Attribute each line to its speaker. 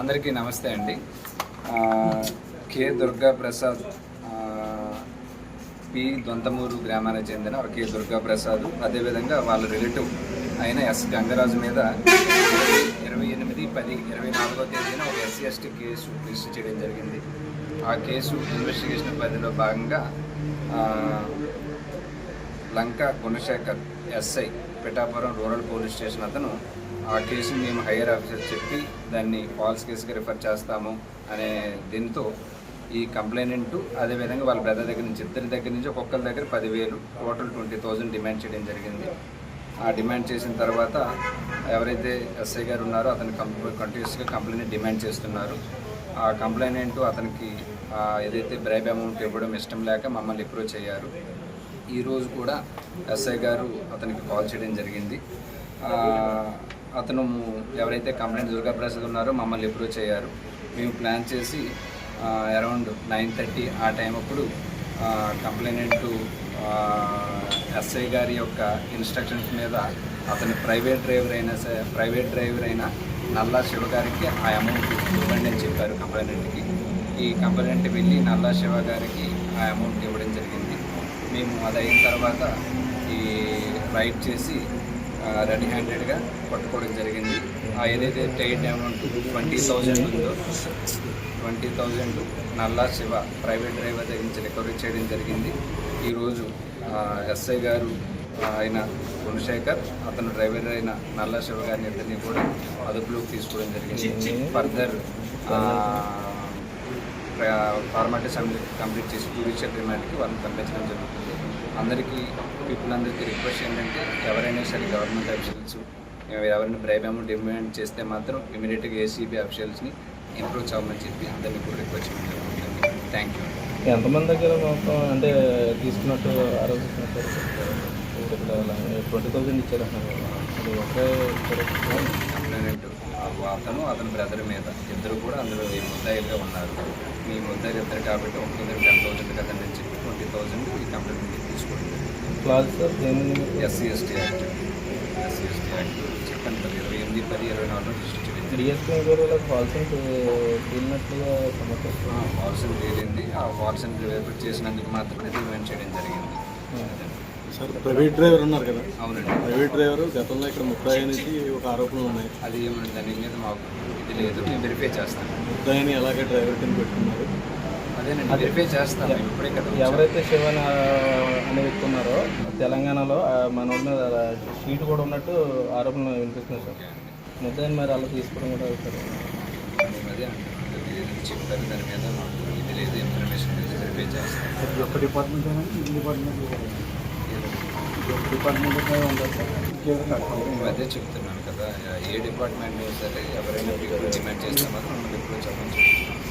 Speaker 1: అందరికీ నమస్తే అండి. K K Durga Prasad P Dontamuru గ్రామానికి చెందిన కె దుర్గా ప్రసాద్. అదేవిధంగా వాళ్ళ రిలేటివ్ అయిన ఎస్ గంగరాజు మీద ఇరవై ఎనిమిది పది ఇరవై నాలుగో తేదీన ఒక ఎస్సీ ఎస్టీ కేసు రిజిస్టర్ చేయడం జరిగింది. ఆ కేసు ఇన్వెస్టిగేషన్ పరిధిలో భాగంగా Lanka Gunasekhar SI Pithapuram rural police station అతను ఆ కేసుని మేము హైయర్ ఆఫీసర్ చెప్పి దాన్ని ఫాల్స్ కేసుగా రిఫర్ చేస్తాము అనే దీంతో ఈ కంప్లైనెంట్ అదేవిధంగా వాళ్ళ బ్రదర్ దగ్గర నుంచి ఇద్దరి దగ్గర నుంచి ఒక్కొక్కరి దగ్గర పదివేలు టోటల్ ట్వంటీ థౌజండ్ డిమాండ్ చేయడం జరిగింది. ఆ డిమాండ్ చేసిన తర్వాత ఎవరైతే ఎస్ఐ గారు ఉన్నారో అతను కంటిన్యూస్గా కంప్లైంట్ డిమాండ్ చేస్తున్నారు. ఆ కంప్లైనెంట్ అతనికి ఏదైతే బ్రైబ్ అమౌంట్ ఇవ్వడం ఇష్టం లేక మమ్మల్ని అప్రోచ్ అయ్యారు. ఈరోజు కూడా ఎస్ఐ గారు అతనికి కాల్ చేయడం జరిగింది. అతను ఎవరైతే కంప్లైంట్ దుర్గా ప్రసాద్ ఉన్నారో మమ్మల్ని అప్రోచ్ అయ్యారు మేము ప్లాన్ చేసి అరౌండ్ నైన్ థర్టీ ఆ టైం అప్పుడు కంప్లైనెంట్ ఎస్ఐ గారి యొక్క ఇన్స్ట్రక్షన్స్ మీద అతని ప్రైవేట్ డ్రైవర్ అయినా సరే ప్రైవేట్ డ్రైవర్ అయిన నల్లా శివ గారికి ఆ అమౌంట్ ఇవ్వండి అని చెప్పారు కంప్లైనెంట్కి ఈ కంప్లైంట్ వెళ్ళి నల్లా శివ గారికి ఆ అమౌంట్ ఇవ్వడం జరిగింది. మేము అది అయిన తర్వాత ఈ రైడ్ చేసి రెడీ హ్యాండెడ్గా పట్టుకోవడం జరిగింది. ఆ ఏదైతే టైట్ అమౌంట్ ట్వంటీ థౌజండ్ ఉందో twenty thousand Nalla Siva private driver దగ్గర నుంచి రికవరీ చేయడం జరిగింది. ఈరోజు ఎస్ఐ గారు ఆయన గుణశేఖర్ అతను డ్రైవర్ అయిన నల్లా శివ గారిని ఇద్దరిని కూడా అదుపులోకి తీసుకోవడం జరిగింది. ఫర్దర్ ఫార్మాలిటీస్ కంప్లీట్ చేసి జ్యుడిషియల్ రిమాండ్కి వాళ్ళని పంపించడం జరుగుతుంది. అందరికీ పీపుల్ అందరికీ రిక్వెస్ట్ ఏంటంటే ఎవరైనా సరే గవర్నమెంట్ అఫీషియల్స్ ఎవరైనా బ్రైబ్ అమౌంట్ డిమాండ్ చేస్తే మాత్రం ఇమీడియట్గా ఏసీబీ అఫీషియల్స్ని ఇంప్రూవ్ అవ్వమని చెప్పి అందరినీ కూడా రిక్వెస్ట్ చేయడం జరుగుతుంది థ్యాంక్ యూ
Speaker 2: ఎంతమంది దగ్గర మొత్తం అంటే తీసుకున్నట్టు ఆరోపిస్తున్నట్టు ట్వంటీ థౌసండ్ ఇచ్చారంటున్నారు అది ఒకే ఇచ్చారు?
Speaker 1: అతను అతని బ్రదర్ మీద. ఇద్దరు కూడా అందులో ఈ ముద్దాయిలుగా ఉన్నారు. మీ ముద్దాయిలు ఇద్దరు కాబట్టి ఒక్కొక్కరు టెన్ థౌసండ్ కదండి అని చెప్పి ట్వంటీ థౌసండ్ ఈ కంప్లైంట్ తీసుకోవడం
Speaker 2: class sir
Speaker 1: SC ST act. SC ST act చెప్పండి కదా ఇరవై ఎనిమిది పది ఇరవై నాలుగు జరిగింది.
Speaker 2: డిఎస్పీ
Speaker 1: తేలింది ఆ వాల్సన్ రివర్ట్ చేసినందుకు మాత్రమే డిమాండ్ చేయడం జరిగింది.
Speaker 3: సార్ ప్రైవేట్ డ్రైవర్ ఉన్నారు కదా.
Speaker 1: అవునండి.
Speaker 3: ప్రైవేట్ డ్రైవర్ గతంలో ఇక్కడ ముద్దాయి నుంచి ఒక ఆరోపణలు ఉన్నాయి.
Speaker 1: అది ఏమన్నా దాని మీద మాకు ఇది లేదు. మేము వెరిఫై చేస్తాం.
Speaker 3: ముద్దాయిని అలాగే డ్రైవర్ కింద పెట్టుకున్నారు?
Speaker 1: అదేనండి వెరిఫై చేస్తాం. మేము ఇప్పుడే కదా.
Speaker 2: ఎవరైతే శివన్ అనే వ్యక్తి ఉన్నారో తెలంగాణలో మన మీద షీట్ కూడా ఉన్నట్టు ఆరోపణలు వినిపిస్తుంది సార్. ముద్దాయిని మరి అలా తీసుకోవడం కూడా
Speaker 1: మేము అదే చెప్పారు. దాని మీద మాకు ఇది లేదు. ఇన్ఫర్మేషన్ లేదు. వెరిఫై చేస్తాం.
Speaker 3: ప్రతి ఒక్క డిపార్ట్మెంట్ డిపార్ట్మెంట్ డిపార్ట్మెంట్
Speaker 1: చెప్తున్నాను కదా ఏ డిపార్ట్మెంట్ సరే ఎవరైనా డిమాండ్ చేస్తే మాత్రం మనం ఎప్పుడు చెప్పని చెప్తున్నాం